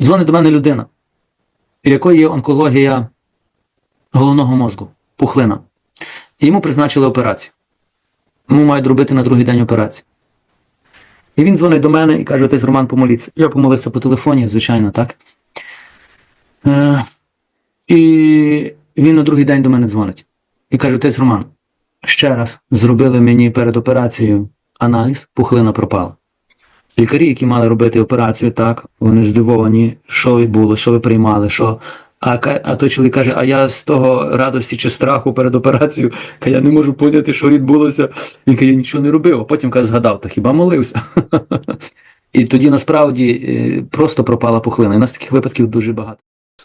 Дзвонить до мене людина, у якої є онкологія головного мозку, пухлина. Йому призначили операцію. Йому мають робити на другий день операцію. І він дзвонить до мене і каже: отець Роман, помоліться. Я помолився по телефоні, звичайно, так. Е, і він на другий день до мене дзвонить. І каже: отець Роман, ще раз зробили мені перед операцією аналіз, пухлина пропала. Лікарі, які мали робити операцію, так, вони здивовані, що відбулося, що ви приймали, що. А, а той чоловік каже, а я з того радості чи страху перед операцією, ка я не можу поняти, що відбулося, і ка я нічого не робив. А потім каже, згадав, та хіба молився. І тоді насправді е, просто пропала пухлина. І у нас таких випадків дуже багато.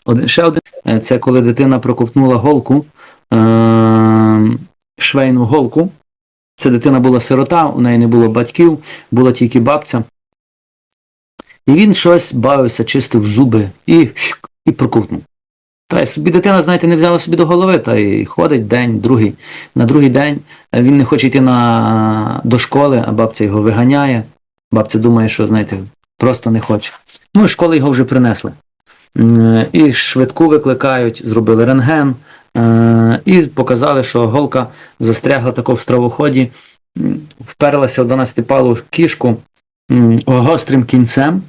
Один, ще один е, це коли дитина проковтнула голку, е, швейну голку. Це дитина була сирота, у неї не було батьків, була тільки бабця. І він щось бавився, чистив зуби і, і проковтнув. Та й собі дитина, знаєте, не взяла собі до голови, та й ходить день, другий. На другий день е, він не хоче йти на, до школи, а бабця його виганяє. Бабця думає, що, знаєте, просто не хоче. Ну, і школи його вже принесли. І швидку викликають, зробили рентген, е, і показали, що голка застрягла тако в стравоході, вперлася в 12-палу кішку гострим кінцем.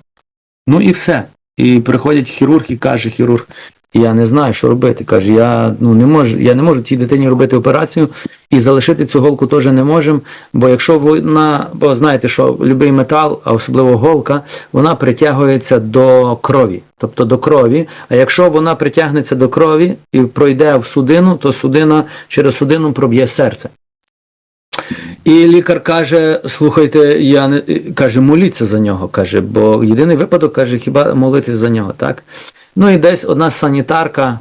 Ну і все. І приходять хірург і каже хірург, я не знаю, що робити. Каже, я ну не можу, я не можу цій дитині робити операцію і залишити цю голку теж не можемо. Бо якщо вона, бо знаєте, що будь-який метал, а особливо голка, вона притягується до крові, тобто до крові. А якщо вона притягнеться до крові і пройде в судину, то судина через судину проб'є серце. І лікар каже: слухайте, я не каже, моліться за нього. каже, бо єдиний випадок каже, хіба молитись за нього, так? Ну і десь одна санітарка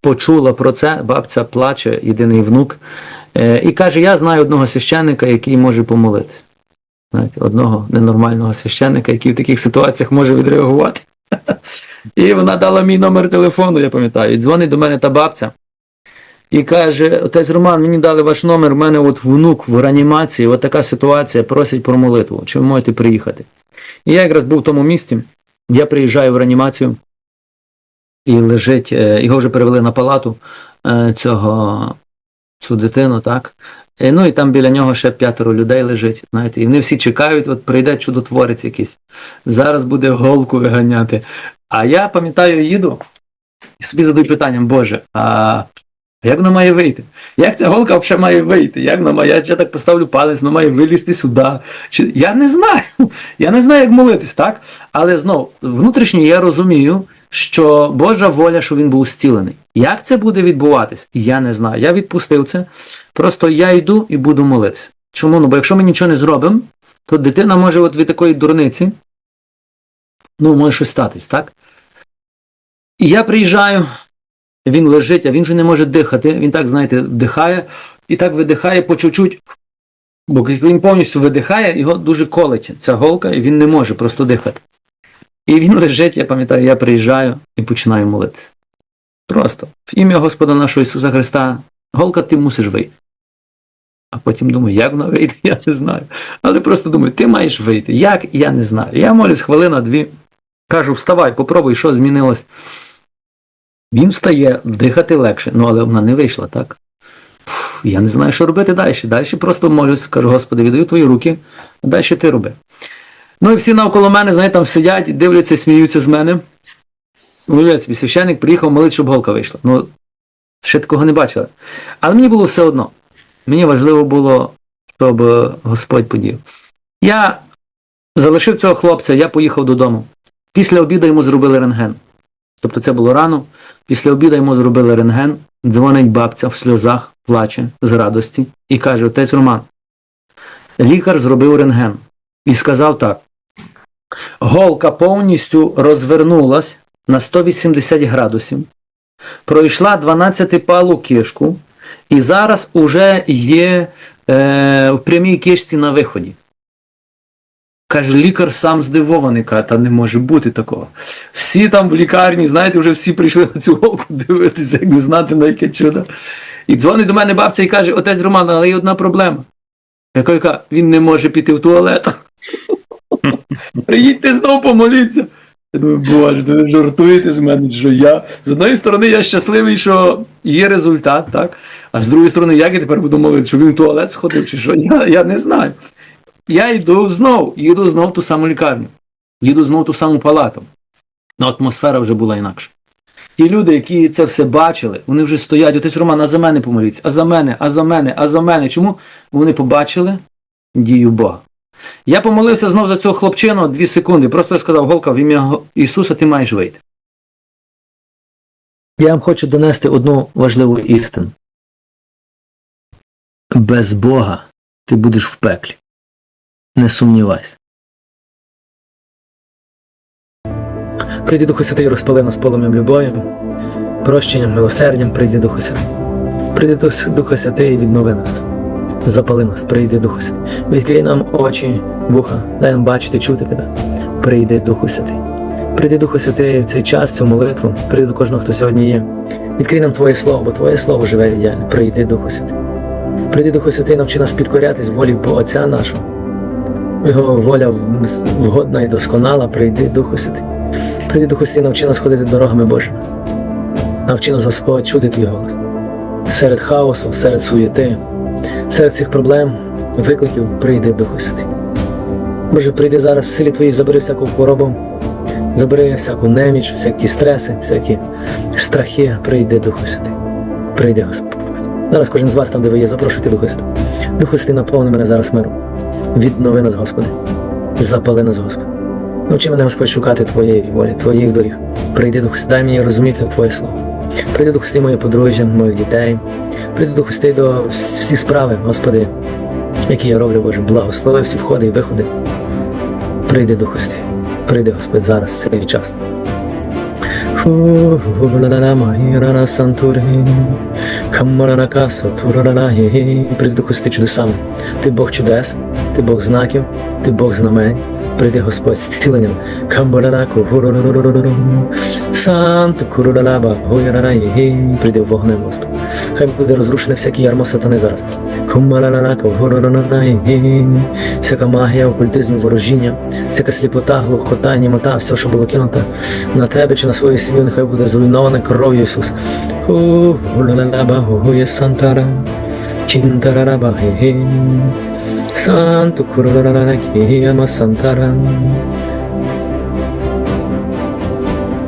почула про це, бабця плаче, єдиний внук, е, і каже: Я знаю одного священника, який може помолитись. Знаєте, одного ненормального священника, який в таких ситуаціях може відреагувати. І вона дала мій номер телефону, я пам'ятаю. І дзвонить до мене та бабця. І каже, отець Роман, мені дали ваш номер, в мене от внук в реанімації, от така ситуація, просить про молитву. Чи ви можете приїхати? І я якраз був в тому місці, я приїжджаю в реанімацію, і лежить, е, його вже перевели на палату е, цього, цю дитину, так? Е, Ну і там біля нього ще п'ятеро людей лежить, знаєте, і вони всі чекають, от прийде чудотворець якийсь. Зараз буде голку виганяти. А я пам'ятаю, їду і собі задаю питанням, Боже, а як вона має вийти? Як ця голка взагалі має вийти? Як вона має? Я так поставлю палець, вона має вилізти сюди. Чи... Я не знаю. Я не знаю, як молитись, так? Але знов, внутрішньо я розумію, що Божа воля, що він був зцілений. Як це буде відбуватись? Я не знаю. Я відпустив це. Просто я йду і буду молитися. Чому? Ну, бо якщо ми нічого не зробимо, то дитина може от від такої дурниці, ну, може щось статись, так? І я приїжджаю, він лежить, а він же не може дихати. Він так, знаєте, вдихає і так видихає по чуть-чуть. Бо як він повністю видихає, його дуже колить ця голка, і він не може просто дихати. І він лежить, я пам'ятаю, я приїжджаю і починаю молитися. Просто в ім'я Господа нашого Ісуса Христа, голка, ти мусиш вийти. А потім думаю, як вона вийде, я не знаю. Але просто думаю, ти маєш вийти. Як, я не знаю. Я молюсь хвилина, дві. Кажу, вставай, попробуй, що змінилось. Він встає, дихати легше, ну але вона не вийшла, так? Я не знаю, що робити далі. Далі просто молюсь, кажу, Господи, віддаю твої руки, а далі ти роби. Ну і всі навколо мене, знаєте, там сидять, дивляться, сміються з мене. Уявляють собі, священник приїхав молити, щоб голка вийшла. Ну, ще такого не бачили. Але мені було все одно. Мені важливо було, щоб е, Господь подів. Я залишив цього хлопця, я поїхав додому. Після обіду йому зробили рентген. Тобто це було рано. Після обіду йому зробили рентген, дзвонить бабця в сльозах, плаче з радості і каже: Отець Роман, лікар зробив рентген і сказав так: голка повністю розвернулась на 180 градусів, пройшла 12-палу кишку, і зараз уже є е, в прямій кишці на виході. Каже, лікар сам здивований, каже, та не може бути такого. Всі там в лікарні, знаєте, вже всі прийшли на цю голку дивитися, як не знати на яке чудо. І дзвонить до мене бабця і каже, отець Роман, але є одна проблема. Я кажу, він не може піти в туалет. Приїдьте знову помоліться. Я думаю, боже, ви жартуєте з мене, що я. З одної сторони, я щасливий, що є результат, так? А з другої сторони, як я тепер буду молити, щоб він в туалет сходив чи що? Я, я не знаю. Я йду знов, їду знов ту саму лікарню, їду знов в ту саму палату. Ну, атмосфера вже була інакша. Ті люди, які це все бачили, вони вже стоять, отець Роман, а за мене помоліться, а за мене, а за мене, а за мене. Чому? Вони побачили дію Бога. Я помолився знов за цього хлопчину дві секунди. Просто я сказав, Голка, в ім'я Ісуса ти маєш вийти. Я вам хочу донести одну важливу істину. Без Бога ти будеш в пеклі. Не сумнівайся. Прийди Духу Святий, розпали нас полум'ям любов'ю, прощенням, милосердям, прийди Духу Святий. Прийди Духу Святий віднови нас. Запали нас, прийди Духу Святий. Відкрий нам очі, вуха, дай нам бачити, чути тебе. Прийди Духу Святий. Прийди Духу Святий в цей час, цю молитву, прийди до кожного, хто сьогодні є. Відкрий нам Твоє Слово, бо Твоє Слово живе ідеально. Прийди Духу Святий. Прийди Духу Святий, навчи нас підкорятись волі Отця нашого. Його воля вгодна і досконала, прийди Духу Святий. Прийди Духу Святий, навчи нас ходити дорогами Божими. Навчи нас, Господь, чути твій голос. Серед хаосу, серед суєти, серед цих проблем, викликів, прийди Духу Святий. Боже, прийди зараз в селі Твої, забери всяку хворобу, забери всяку неміч, всякі стреси, всякі страхи, прийди Духу Святий. Прийди, Господь. Зараз кожен з вас там, де ви є, запрошуйте Духу Святого. Духу Святий, наповни мене зараз миром. Віднови нас, Господи. Запали нас, Господи. Навчи мене, Господь, шукати Твоєї волі, Твоїх доріг. Прийди, Дух дай мені розуміти Твоє Слово. Прийди, Дух Святий, моє подружжя, моїх дітей. Прийди, Дух Святий, до вс- всі справи, Господи, які я роблю, Боже. Благослови всі входи і виходи. Прийди, Дух Святий. Прийди, Господь, зараз, в цей час. Прийди Духу Святий чудесами. Ти Бог чудес, ти Бог знаків, ти Бог знамень. Прийди Господь з зціленням. Камбарараку, гуруруруруруру. Санту куруралаба, гуярараї. Прийди вогнем, Господь. Хай буде розрушене всяке ярмо сатани зараз. Кумарараку, гуруруруруруру. Всяка магія, окультизм, ворожіння, всяка сліпота, глухота, німота, все, що було кинуто на тебе чи на свою сім'ю, нехай буде зруйноване кров'ю Ісуса. Гу-гу-ла-ла-ла-ба, гу-гу-є сантара. Чинтарараба, ге-ге. Санту курараракіяма.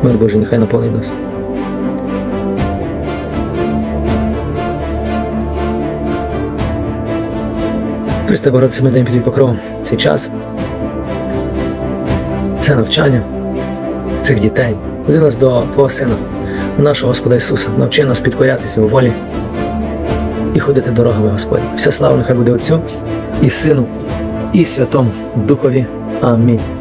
Мир Божий, нехай наповнить нас. Христе Богородице, ми даємо під твій покров цей час. Це навчання цих дітей. Веди нас до Твого Сина, нашого Господа Ісуса. Навчи нас підкорятися у волі і ходити дорогами Господь. Вся слава нехай буде Отцю і Сину, і Святому Духові. Амінь.